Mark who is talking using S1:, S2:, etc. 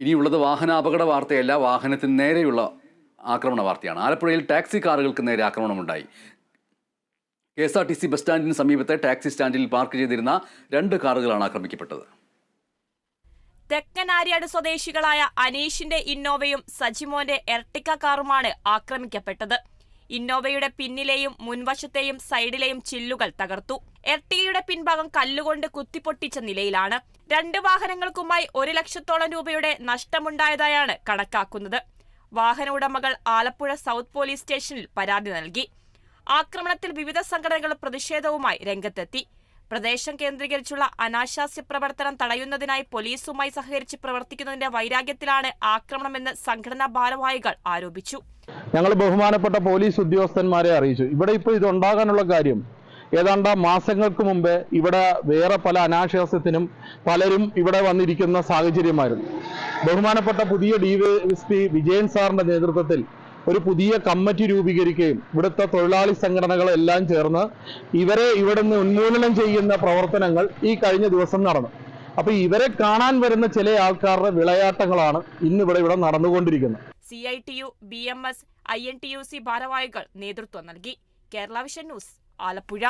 S1: ഇനിയുള്ളത് വാഹനാപകട വാർത്തയല്ല വാഹനത്തിന് നേരെയുള്ള ആക്രമണ വാർത്തയാണ്. ആലപ്പുഴയിൽ ടാക്സി കാറുകൾക്ക് നേരെ ആക്രമണമുണ്ടായി. K S R T C bus സ്റ്റാൻഡിന് സമീപത്തെ ടാക്സി സ്റ്റാൻഡിൽ പാർക്ക് ചെയ്തിരുന്ന രണ്ട് കാറുകളാണ് ആക്രമിക്കപ്പെട്ടത്.
S2: തെക്കനാര്യാട് സ്വദേശികളായ അനീഷിന്റെ ഇന്നോവയും സജിമോന്റെ എർട്ടിക്ക കാറുമാണ് ആക്രമിക്കപ്പെട്ടത്. ഇന്നോവയുടെ പിന്നിലെയും മുൻവശത്തെയും സൈഡിലെയും ചില്ലുകൾ തകർത്തു. എർട്ടിയുടെ പിൻഭാഗം കല്ലുകൊണ്ട് കുത്തിപ്പൊട്ടിച്ച നിലയിലാണ് രണ്ട് വാഹനങ്ങൾക്കുമായി ഒരു ലക്ഷത്തോളം രൂപയുടെ നഷ്ടമുണ്ടായതായാണ് കണക്കാക്കുന്നത്. വാഹന ഉടമകൾ ആലപ്പുഴ സൗത്ത് പോലീസ് സ്റ്റേഷനിൽ പരാതി നൽകി. ആക്രമണത്തിൽ വിവിധ സംഘടനകൾ പ്രതിഷേധവുമായി രംഗത്തെത്തി. പ്രദേശം കേന്ദ്രീകരിച്ചുള്ള അനാശാസ്യ പ്രവർത്തനം തടയുന്നതിനായി പോലീസുമായി സഹകരിച്ച് പ്രവർത്തിക്കുന്നതിന്റെ വൈരാഗ്യത്തിലാണ് ആക്രമണമെന്ന് സംഘടനാ ഭാരവാഹികൾ ആരോപിച്ചു.
S3: ഞങ്ങൾ ബഹുമാനപ്പെട്ട പോലീസ് ഉദ്യോഗസ്ഥന്മാരെ അറിയിച്ചു. ഇവിടെ ഇപ്പോൾ ഇതുണ്ടാകാനുള്ള കാര്യം ഏതാണ്ട് മാസങ്ങൾക്ക് മുമ്പേ ഇവിടെ വേറെ പല അനാശാസ്യത്തിനും പലരും ഇവിടെ വന്നിരിക്കുന്ന സാഹചര്യമായിരുന്നു. ബഹുമാനപ്പെട്ട പുതിയ എസ് വിജയൻ സാറിന്റെ നേതൃത്വത്തിൽ ഒരു പുതിയ കമ്മിറ്റി രൂപീകരിക്കുകയും ഇവിടുത്തെ തൊഴിലാളി സംഘടനകളെല്ലാം ചേർന്ന് ഇവരെ ഇവിടെ നിന്ന് ഉന്മൂലനം ചെയ്യുന്ന പ്രവർത്തനങ്ങൾ ഈ കഴിഞ്ഞ ദിവസം നടന്നു. അപ്പൊ ഇവരെ കാണാൻ വരുന്ന ചില ആൾക്കാരുടെ വിളയാട്ടങ്ങളാണ് ഇന്നിവിടെ ഇവിടെ നടന്നുകൊണ്ടിരിക്കുന്നത്.
S2: C I T U B M S I N T U C ഭാരവാഹികൾ നേതൃത്വം നൽകി. Kerala vision news Alappuzha.